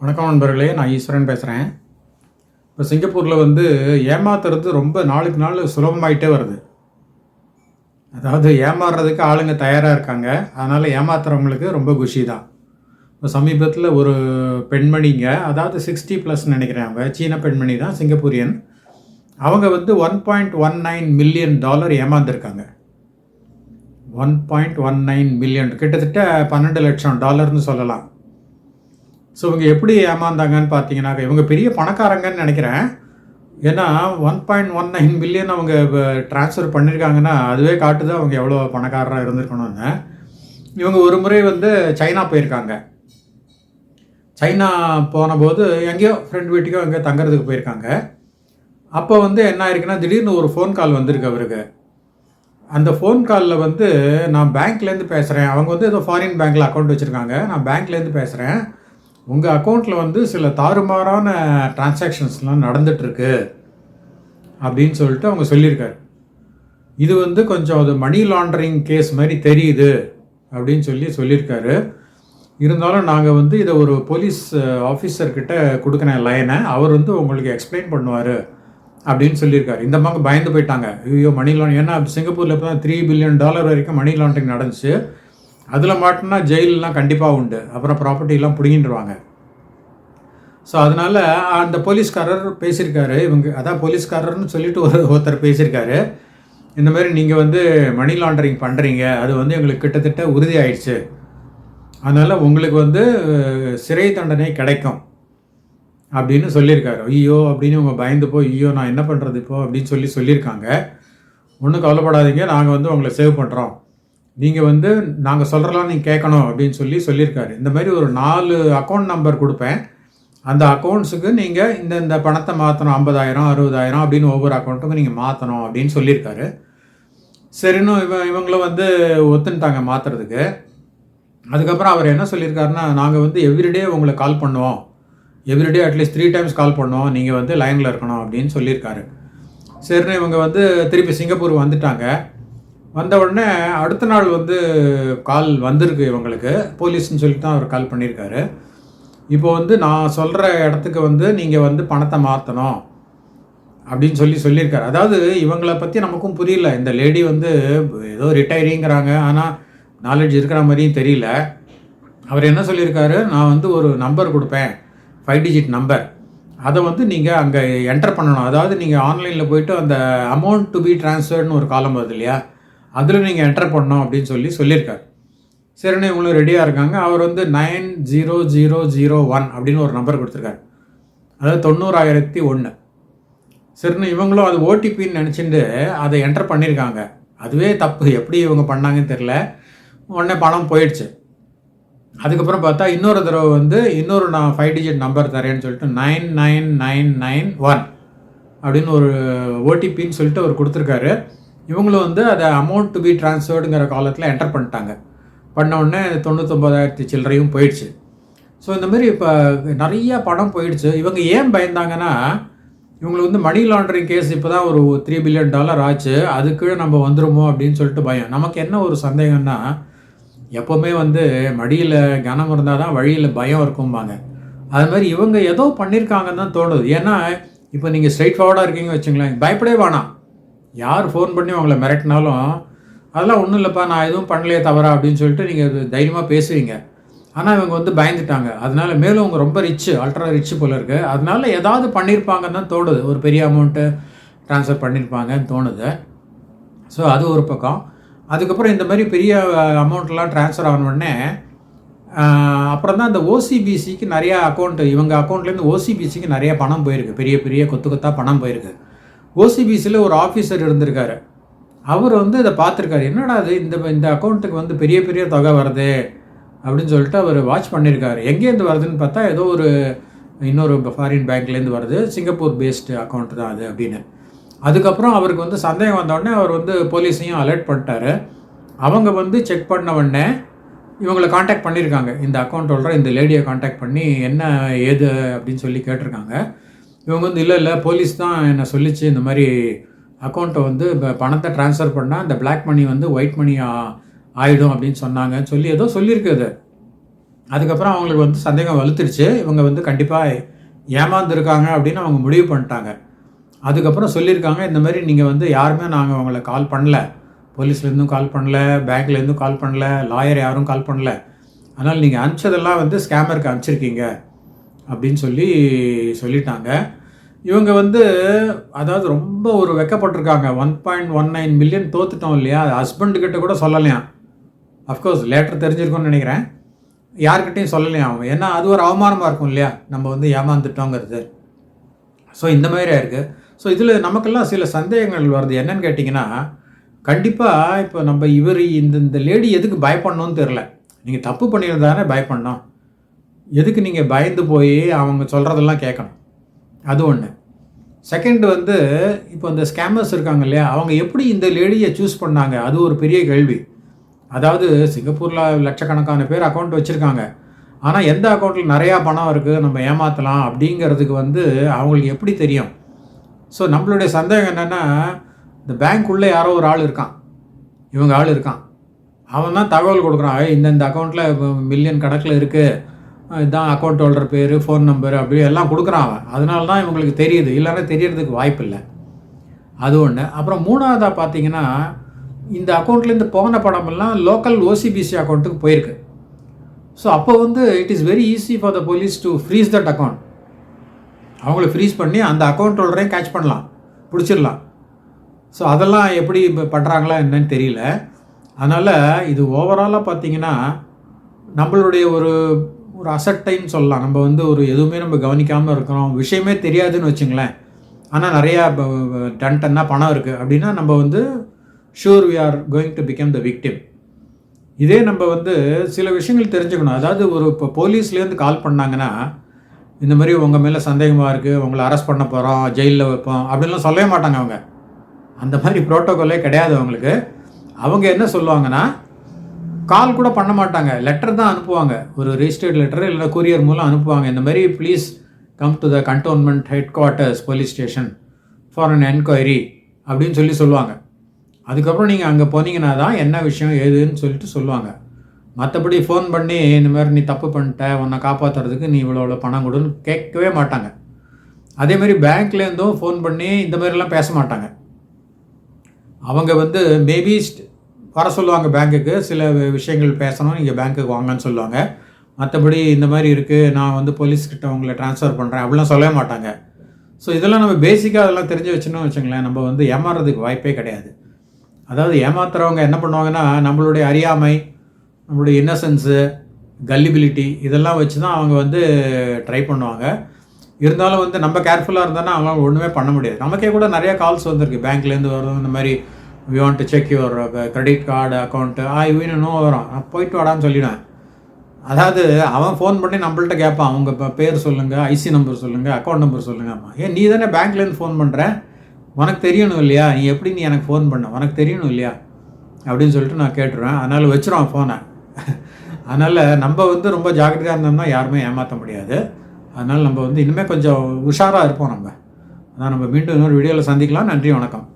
வணக்கம் நண்பர்களே நான் ஈஸ்வரன் பேசுகிறேன் இப்போ சிங்கப்பூரில் வந்து ஏமாத்துறது ரொம்ப நாளுக்கு நாள் சுலபமாயிட்டே வருது. அதாவது ஏமாறுறதுக்கு ஆளுங்க தயாராக இருக்காங்க. அதனால் ஏமாத்துறவங்களுக்கு ரொம்ப குஷி தான் இப்போ சமீபத்தில் ஒரு பெண்மணிங்க அதாவது சிக்ஸ்டி ப்ளஸ் நினைக்கிறேன் அவங்க சீன பெண்மணி தான் சிங்கப்பூரியன். அவங்க வந்து one point one nine million dollar ஏமாந்துருக்காங்க. One point one nine million கிட்டத்தட்ட பன்னெண்டு லட்சம் டாலர்னு சொல்லலாம். ஸோ இவங்க எப்படி ஏமாந்தாங்கன்னு பார்த்தீங்கன்னா இவங்க பெரிய பணக்காரங்கன்னு நினைக்கிறேன். ஏன்னா one point one nine million அவங்க ட்ரான்ஸ்ஃபர் பண்ணியிருக்காங்கன்னா அதுவே காட்டுது அவங்க எவ்வளோ பணக்காரராக இருந்திருக்கணும்னு. இவங்க ஒரு முறை வந்து சைனா போயிருக்காங்க. சைனா போன போது எங்கேயோ ஃப்ரெண்ட் வீட்டுக்கோ எங்கேயோ தங்குறதுக்கு போயிருக்காங்க. அப்போ வந்து என்ன ஆயிருக்குன்னா திடீர்னு ஒரு ஃபோன் கால் வந்திருக்கு அவருக்கு. அந்த ஃபோன் காலில் வந்து நான் பேங்க்லேருந்து பேசுகிறேன் அவங்க வந்து ஏதோ ஃபாரின் பேங்க்கில் அக்கௌண்ட் வச்சுருக்காங்க. நான் பேங்க்லேருந்து பேசுகிறேன் உங்கள் அக்கௌண்ட்டில் வந்து சில தாறுமாறான டிரான்சாக்ஷன்ஸ்லாம் நடந்துகிட்ருக்கு அப்படின்னு சொல்லிட்டு அவங்க சொல்லியிருக்காரு. இது வந்து கொஞ்சம் அது மணி லாண்டரிங் கேஸ் மாதிரி தெரியுது அப்படின்னு சொல்லி சொல்லியிருக்காரு. இருந்தாலும் நாங்கள் வந்து இதை ஒரு போலீஸ் ஆஃபீஸர்கிட்ட கொடுக்குறேன் லைனை அவர் வந்து உங்களுக்கு எக்ஸ்பிளைன் பண்ணுவார் அப்படின்னு சொல்லியிருக்காரு. இந்த பக்கம் பயந்து போயிட்டாங்க. ஐயோ மணி லாண்ட் ஏன்னா சிங்கப்பூரில் இப்போ தான் த்ரீ பில்லியன் டாலர் வரைக்கும் மணி லாண்டரிங் நடந்துச்சு. அதில் மாட்டினா ஜெயிலெலாம் கண்டிப்பாக உண்டு. அப்புறம் ப்ராப்பர்ட்டிலாம் பிடிங்கிட்டுருவாங்க ஸோ அதனால் அந்த போலீஸ்காரர் பேசியிருக்காரு. இவங்க அதான் போலீஸ்காரர்னு சொல்லிட்டு ஒரு ஒருத்தர் பேசியிருக்காரு. இந்த மாதிரி நீங்கள் வந்து மணி லாண்டரிங் பண்ணுறீங்க அது வந்து எங்களுக்கு கிட்டத்தட்ட உறுதி ஆயிடுச்சு அதனால் உங்களுக்கு வந்து சிறை தண்டனை கிடைக்கும். அப்படின்னு சொல்லியிருக்காரு. ஐயோ அப்படின்னு அவங்க பயந்து போய் ஐயோ நான் என்ன பண்ணுறது இப்போ? அப்படின்னு சொல்லி சொல்லியிருக்காங்க. ஒன்றும் கவலைப்படாதீங்க. நாங்கள் வந்து உங்களை சேவ் பண்ணுறோம் நீங்கள் வந்து நாங்கள் சொல்கிறலாம் நீங்கள் கேட்கணும் அப்படின்னு சொல்லி சொல்லியிருக்காரு. இந்த மாதிரி ஒரு நாலு அக்கௌண்ட் நம்பர் கொடுப்பேன். அந்த அக்கௌண்ட்ஸுக்கு நீங்கள் இந்த இந்த பணத்தை மாற்றணும் ஐம்பதாயிரம் அறுபதாயிரம் அப்படின்னு ஒவ்வொரு அக்கௌண்ட்டுக்கும் நீங்கள் மாற்றணும் அப்படின்னு சொல்லியிருக்காரு. சரின்னு இவன் இவங்களும் வந்து ஒத்துன்ட்டாங்க மாற்றுறதுக்கு அதுக்கப்புறம் அவர் என்ன சொல்லியிருக்காருன்னா நாங்கள் வந்து எவ்ரிடே உங்களை கால் பண்ணுவோம். Everyday at least three times call பண்ணுவோம். நீங்கள் வந்து லைனில் இருக்கணும் அப்படின்னு சொல்லியிருக்காரு. சரின்னு இவங்க வந்து திருப்பி சிங்கப்பூர் வந்துட்டாங்க. வந்த உடனே அடுத்த நாள் வந்து கால் வந்திருக்கு இவங்களுக்கு. போலீஸ்னு சொல்லிட்டு தான் அவர் கால் பண்ணியிருக்காரு. இப்போ வந்து நான் சொல்கிற இடத்துக்கு வந்து நீங்கள் வந்து பணத்தை மாற்றணும் அப்படின்னு சொல்லி சொல்லியிருக்காரு. அதாவது இவங்கள பற்றி நமக்கும் புரியல. இந்த லேடி வந்து ஏதோ ரிட்டையரிங்கிறாங்க ஆனால் நாலேஜ் இருக்கிற மாதிரியும் தெரியல. அவர் என்ன சொல்லியிருக்காரு? நான் வந்து ஒரு நம்பர் கொடுப்பேன். ஃபைவ் டிஜிட் நம்பர் அதை வந்து நீங்கள் அங்கே என்டர் பண்ணணும். அதாவது நீங்கள் ஆன்லைனில் போயிட்டு அந்த அமௌண்ட் டு பி ட்ரான்ஸ்ஃபர்னு ஒரு காலம் வருது இல்லையா? அதில் நீங்கள் என்டர் பண்ணணும் அப்படின்னு சொல்லி சொல்லியிருக்காரு. சரிண்ணே இவங்களும் ரெடியாக இருக்காங்க. அவர் வந்து nine zero zero zero one அப்படின்னு ஒரு நம்பர் கொடுத்துருக்காரு. அதாவது தொண்ணூறாயிரத்தி ஒன்று சரிண்ணே இவங்களும் அது ஓடிபின்னு நினச்சிட்டு அதை என்டர் பண்ணியிருக்காங்க. அதுவே தப்பு. எப்படி இவங்க பண்ணாங்கன்னு தெரில உடனே பணம் போயிடுச்சு. அதுக்கப்புறம் பார்த்தா இன்னொரு தடவை வந்து இன்னொரு நான் ஃபைவ் டிஜிட் நம்பர் தரேன்னு சொல்லிட்டு nine nine nine nine one அப்படின்னு ஒரு ஓடிபின்னு சொல்லிட்டு அவர் கொடுத்துருக்காரு. இவங்களும் வந்து அதை அமௌண்ட் டு பி ட்ரான்ஸ்ஃபர்டுங்கிற காலத்தில் என்டர் பண்ணிட்டாங்க. பண்ண உடனே தொண்ணூத்தொம்பதாயிரத்தி சில்லறையும் போயிடுச்சு. ஸோ இந்த மாதிரி இப்போ நிறைய பணம் போயிடுச்சு. இவங்க ஏன் பயந்தாங்கன்னா இவங்களுக்கு வந்து மணி லாண்டரிங் கேஸ் இப்போ தான் ஒரு த்ரீ பில்லியன் டாலர் ஆச்சு. அதுக்கு நம்ம வந்துடுமோ அப்படின்னு சொல்லிட்டு பயம். நமக்கு என்ன ஒரு சந்தேகம்னா எப்போவுமே வந்து மடியில் கனம் இருந்தால் தான் வழியில் பயம் இருக்கும்பாங்க. அது மாதிரி இவங்க ஏதோ பண்ணியிருக்காங்கன்னு தான் தோணுது. ஏன்னா இப்போ நீங்கள் ஸ்ட்ரைட் ஃபார்வர்டாக இருக்கீங்க வச்சுங்களேன். பயப்படவே வேணாம். யார் ஃபோன் பண்ணி உங்களை மிரட்டினாலும் அதெல்லாம் ஒன்றும் இல்லைப்பா நான் எதுவும் பண்ணலையே தவறா அப்படின்னு சொல்லிட்டு நீங்கள் தைரியமாக பேசுவீங்க. ஆனால் இவங்க வந்து பயந்துட்டாங்க. அதனால மேலும் அவங்க ரொம்ப ரிச்சு அல்ட்ரா ரிச்சு போல இருக்குது அதனால ஏதாவது பண்ணியிருப்பாங்கன்னு தான் தோணுது. ஒரு பெரிய அமௌண்ட்டு ட்ரான்ஸ்ஃபர் பண்ணியிருப்பாங்கன்னு தோணுது. ஸோ அது ஒரு பக்கம். அதுக்கப்புறம் இந்த மாதிரி பெரிய அமௌண்ட்லாம் ட்ரான்ஸ்ஃபர் ஆனவுடனே அப்புறம் தான் இந்த ஓசிபிசிக்கு நிறையா அக்கௌண்ட்டு இவங்க அக்கௌண்ட்லேருந்து ஓசிபிசிக்கு நிறைய பணம் போயிருக்கு. பெரிய பெரிய கொத்து கொத்தாக பணம் போயிருக்கு. ஓசிபிசியில் ஒரு ஆஃபீஸர் இருந்திருக்காரு. அவர் வந்து இதை பார்த்துருக்காரு. என்னடா அது இந்த இந்த அக்கௌண்ட்டுக்கு வந்து பெரிய பெரிய தொகை வருது? அப்படின்னு சொல்லிட்டு அவர் வாட்ச் பண்ணியிருக்காரு எங்கேருந்து வருதுன்னு பார்த்தா ஏதோ ஒரு இன்னொரு ஃபாரின் பேங்க்லேருந்து வருது. சிங்கப்பூர் பேஸ்டு அக்கௌண்ட் தான் அது அப்படின்னு. அதுக்கப்புறம் அவருக்கு வந்து சந்தேகம் வந்தோடனே அவர் வந்து போலீஸையும் அலர்ட் பண்ணிட்டாரு. அவங்க வந்து செக் பண்ண உடனே இவங்களை காண்டாக்ட் பண்ணியிருக்காங்க இந்த அக்கௌண்ட் ஹோல்டரை இந்த லேடியை காண்டாக்ட் பண்ணி என்ன ஏது அப்படின்னு சொல்லி கேட்டிருக்காங்க. இவங்க வந்து இல்லை இல்லை போலீஸ் தான் என்னை சொல்லிச்சு இந்த மாதிரி அக்கௌண்ட்டை வந்து இப்போ பணத்தை ட்ரான்ஸ்ஃபர் பண்ணால் இந்த பிளாக் மணி வந்து ஒயிட் மணி ஆகிடும் அப்படின்னு சொன்னாங்கன்னு சொல்லி ஏதோ சொல்லியிருக்குது அதுக்கப்புறம் அவங்களுக்கு வந்து சந்தேகம் வலுத்துருச்சு. இவங்க வந்து கண்டிப்பாக ஏமாந்துருக்காங்க அப்படின்னு அவங்க முடிவு பண்ணிட்டாங்க. அதுக்கப்புறம் சொல்லியிருக்காங்க இந்த மாதிரி நீங்கள் வந்து யாருமே நாங்கள் அவங்கள கால் பண்ணல. போலீஸ்லேருந்தும் கால் பண்ணல பேங்க்லேருந்தும் கால் பண்ணல லாயர் யாரும் கால் பண்ணல. அதனால் நீங்கள் அனுப்பிச்சதெல்லாம் வந்து ஸ்கேமருக்கு அனுப்பிச்சிருக்கீங்க அப்படின்னு சொல்லி சொல்லிட்டாங்க. இவங்க வந்து அதாவது ரொம்ப ஒரு வெக்கப்பட்டிருக்காங்க. One point one nine million தோத்துட்டோம் இல்லையா? ஹஸ்பண்டுக்கிட்ட கூட சொல்லலையாம். அஃப்கோர்ஸ் லேட்டர் தெரிஞ்சிருக்கும்னு நினைக்கிறேன். யார்கிட்டையும் சொல்லலையாம் அவன் ஏன்னா அது ஒரு அவமானமாக இருக்கும் இல்லையா? நம்ம வந்து ஏமாந்துட்டோங்கிறது. ஸோ இந்த மாதிரி இருக்குது ஸோ இதில் நமக்கெல்லாம் சில சந்தேகங்கள் வருது. என்னன்னு கேட்டிங்கன்னா கண்டிப்பாக இப்போ நம்ம இவர் இந்த இந்த லேடி எதுக்கு பயப்படணும்னு தெரில நீங்கள் தப்பு பண்ணியிருந்தானே பயப்படணும். எதுக்கு நீங்கள் பயந்து போய் அவங்க சொல்கிறதெல்லாம் கேட்கணும்? அது ஒன்று செகண்ட் வந்து இப்போ இந்த ஸ்கேமர்ஸ் இருக்காங்க இல்லையா அவங்க எப்படி இந்த லேடியை சூஸ் பண்ணாங்க? அது ஒரு பெரிய கேள்வி. அதாவது சிங்கப்பூரில் லட்சக்கணக்கான பேர் அக்கௌண்ட் வச்சுருக்காங்க. ஆனால் எந்த அக்கௌண்ட்டில் நிறையா பணம் இருக்குது நம்ம ஏமாற்றலாம் அப்படிங்கிறதுக்கு வந்து அவங்களுக்கு எப்படி தெரியும்? ஸோ நம்மளுடைய சந்தேகம் என்னென்னா இந்த பேங்க்குள்ளே யாரோ ஒரு ஆள் இருக்கான். இவங்க ஆள் இருக்கான். அவன் தான் தகவல் கொடுக்குறான். இந்தந்த இந்த இந்த அக்கௌண்ட்டில் மில்லியன் கணக்கில் இருக்குது இதுதான் அக்கௌண்ட் ஹோல்டர் பேர் ஃபோன் நம்பர் அப்படி எல்லாம் கொடுக்குறான் அவன் அதனால தான் இவங்களுக்கு தெரியுது. இல்லைன்னா தெரியறதுக்கு வாய்ப்பு இல்லை அது ஒன்று அப்புறம் மூணாவதாக பார்த்தீங்கன்னா இந்த அக்கௌண்ட்லேருந்து போன படமெல்லாம் லோக்கல் ஓசிபிசி அக்கௌண்ட்டுக்கு போயிருக்கு. ஸோ அப்போ வந்து it is very easy for the police to freeze that account அவங்கள ஃப்ரீஸ் பண்ணி அந்த அக்கௌண்ட் ஹோல்டரையும் கேட்ச் பண்ணலாம். பிடிச்சிடலாம். ஸோ அதெல்லாம் எப்படி இப்போ பண்ணுறாங்களா என்னன்னு தெரியல. அதனால் இது ஓவராலாக பார்த்தீங்கன்னா நம்மளுடைய ஒரு ஒரு அசட்டைன்னு சொல்லலாம். நம்ம வந்து ஒரு எதுவுமே நம்ம கவனிக்காமல் இருக்கிறோம். விஷயமே தெரியாதுன்னு வச்சுங்களேன். ஆனால் நிறையா டன் டன்னா பணம் இருக்குது அப்படின்னா நம்ம வந்து sure we are going to become the victim இதே நம்ம வந்து சில விஷயங்கள் தெரிஞ்சுக்கணும். அதாவது ஒரு இப்போ போலீஸ்லேருந்து கால் பண்ணாங்கன்னா இந்த மாதிரி உங்கள் மேலே சந்தேகமாக இருக்குது உங்களை அரெஸ்ட் பண்ண போகிறோம் ஜெயிலில் வைப்போம் அப்படின்லாம் சொல்லவே மாட்டாங்க அவங்க. அந்த மாதிரி ப்ரோட்டோகாலே கிடையாது அவங்களுக்கு. அவங்க என்ன சொல்லுவாங்கன்னா கால் கூட பண்ண மாட்டாங்க. லெட்டர் தான் அனுப்புவாங்க. ஒரு ரிஜிஸ்டர்ட் லெட்டர் இல்லைன்னா கொரியர் மூலம் அனுப்புவாங்க. இந்த மாதிரி please come to the cantonment headquarters police station for an enquiry அப்படின்னு சொல்லி சொல்லுவாங்க. அதுக்கப்புறம் நீங்கள் அங்கே போனீங்கன்னா தான் என்ன விஷயம் ஏதுன்னு சொல்லிட்டு சொல்லுவாங்க. மற்றபடி ஃபோன் பண்ணி இந்த மாதிரி நீ தப்பு பண்ணிட்ட உன்னை காப்பாற்றுறதுக்கு நீ இவ்வளோ இவ்வளோ பணம் கொடுன்னு கேட்கவே மாட்டாங்க. அதே மாதிரி பேங்க்லேருந்தும் ஃபோன் பண்ணி இந்த மாதிரிலாம் பேச மாட்டாங்க. அவங்க வந்து மேபி வர சொல்லுவாங்க பேங்க்குக்கு சில விஷயங்கள் பேசணும் நீங்கள் பேங்க்குக்கு வாங்கன்னு சொல்லுவாங்க. மற்றபடி இந்த மாதிரி இருக்குது நான் வந்து போலீஸ்கிட்ட உங்களை ட்ரான்ஸ்ஃபர் பண்ணுறேன் அப்படிலாம் சொல்லவே மாட்டாங்க. ஸோ இதெல்லாம் நம்ம பேசிக்காக அதெல்லாம் தெரிஞ்சு வச்சுன்னு வச்சுங்களேன் நம்ம வந்து ஏமாறுறதுக்கு வாய்ப்பே கிடையாது. அதாவது ஏமாத்துறவங்க என்ன பண்ணுவாங்கன்னா நம்மளுடைய அறியாமை நம்மளுடைய இன்னசென்ஸு கல்லிபிலிட்டி இதெல்லாம் வச்சு தான் அவங்க வந்து ட்ரை பண்ணுவாங்க. இருந்தாலும் வந்து நம்ம கேர்ஃபுல்லாக இருந்தோன்னா அவங்க ஒன்றுமே பண்ண முடியாது. நமக்கே கூட நிறைய கால்ஸ் வந்திருக்கு. பேங்க்லேருந்து வரும் இந்த மாதிரி we want to check your credit card account ஆ இவனு நோ வரும் நான் போயிட்டு வாடான்னு சொல்லிடுவேன் அதாவது அவன் ஃபோன் பண்ணி நம்மள்ட்ட கேட்பான். அவங்க இப்போ பேர் சொல்லுங்கள் ஐசி நம்பர் சொல்லுங்கள் அக்கௌண்ட் நம்பர் சொல்லுங்கம்மா. ஏன் நீ தானே பேங்க்லேருந்து ஃபோன் பண்ணுற உனக்கு தெரியணும் இல்லையா? நீ எப்படி நீ எனக்கு ஃபோன் பண்ண? உனக்கு தெரியணும் இல்லையா? அப்படின்னு சொல்லிட்டு நான் கேட்டுருவேன். அதனால் வச்சிருவான் ஃபோனை அதனால் நம்ம வந்து ரொம்ப ஜாக்கிரதையாக இருந்தோம்னா யாருமே ஏமாற்ற முடியாது. அதனால் நம்ம வந்து இனிமேல் கொஞ்சம் உஷாராக இருப்போம் நம்ம. அதான் நம்ம மீண்டும் இன்னொரு வீடியோவில் சந்திக்கலாம். நன்றி வணக்கம்.